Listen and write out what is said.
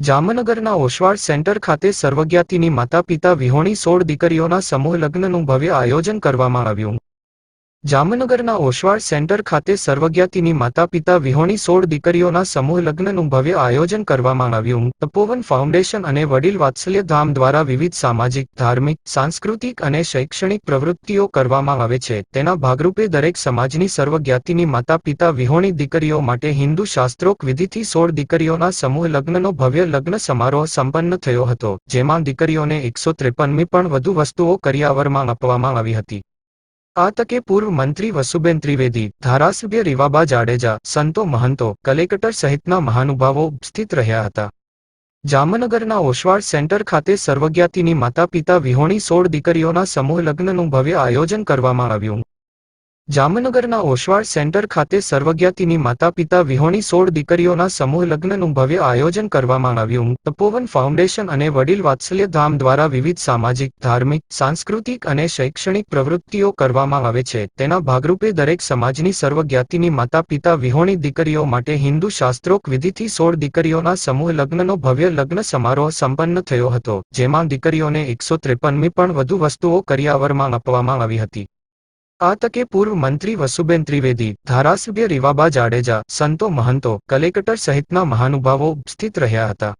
જામનગરના ઓશવાળ સેન્ટર ખાતે સર્વજ્ઞાતિની માતા પિતા વિહોણી સોળ દીકરીઓના સમૂહ લગ્નનું ભવ્ય આયોજન કરવામાં આવ્યું. જામનગરના ઓશવાળ સેન્ટર ખાતે સર્વજ્ઞાતિની માતા પિતા વિહોણી સોળ દીકરીઓના સમૂહ લગ્નનું ભવ્ય આયોજન કરવામાં આવ્યું. તપોવન ફાઉન્ડેશન અને વડીલ વાત્સલ્ય ધામ દ્વારા વિવિધ સામાજિક, ધાર્મિક, સાંસ્કૃતિક અને શૈક્ષણિક પ્રવૃત્તિઓ કરવામાં આવે છે. તેના ભાગરૂપે દરેક સમાજની સર્વજ્ઞાતિની માતા પિતા વિહોણી દીકરીઓ માટે હિન્દુ શાસ્ત્રોક વિધિથી સોળ દીકરીઓના સમૂહ લગ્નનો ભવ્ય લગ્ન સમારોહ સંપન્ન થયો હતો, જેમાં દીકરીઓને એકસો ત્રેપનમી પણ વધુ વસ્તુઓ કરિયાવરમાં આપવામાં આવી હતી. આ તકે પૂર્વ મંત્રી વસુબેન ત્રિવેદી, ધારાસભ્ય રીવાબા જાડેજા, સંતો મહંતો, કલેક્ટર સહિતના મહાનુભાવો ઉપસ્થિત રહ્યા હતા. જામનગરના ઓશવાળ સેન્ટર ખાતે સર્વજ્ઞાતિની માતા પિતા વિહોણી સોળ દીકરીઓના સમૂહ લગ્નનું ભવ્ય આયોજન કરવામાં આવ્યું. જામનગરના ઓશવાળ સેન્ટર ખાતે સર્વજ્ઞાતિની માતા પિતા વિહોણી સોળ દીકરીઓના સમૂહ લગ્નનું ભવ્ય આયોજન કરવામાં આવ્યું. તપોવન ફાઉન્ડેશન અને વડીલ વાત્સલ્ય ધામ દ્વારા વિવિધ સામાજિક, ધાર્મિક, સાંસ્કૃતિક અને શૈક્ષણિક પ્રવૃત્તિઓ કરવામાં આવે છે. તેના ભાગરૂપે દરેક સમાજની સર્વજ્ઞાતિની માતા પિતા વિહોણી દીકરીઓ માટે હિન્દુ શાસ્ત્રોક વિધિથી સોળ દીકરીઓના સમૂહ લગ્નનો ભવ્ય લગ્ન સમારોહ સંપન્ન થયો હતો, જેમાં દીકરીઓને એકસો ત્રેપનમી પણ વધુ વસ્તુઓ કરિયાવરમાં આપવામાં આવી હતી. આ તકે પૂર્વ મંત્રી વસુબેન ત્રિવેદી, ધારાસભ્ય રીવાબા જાડેજા, સંતો મહંતો, કલેક્ટર સહિતના મહાનુભાવો ઉપસ્થિત રહ્યા હતા.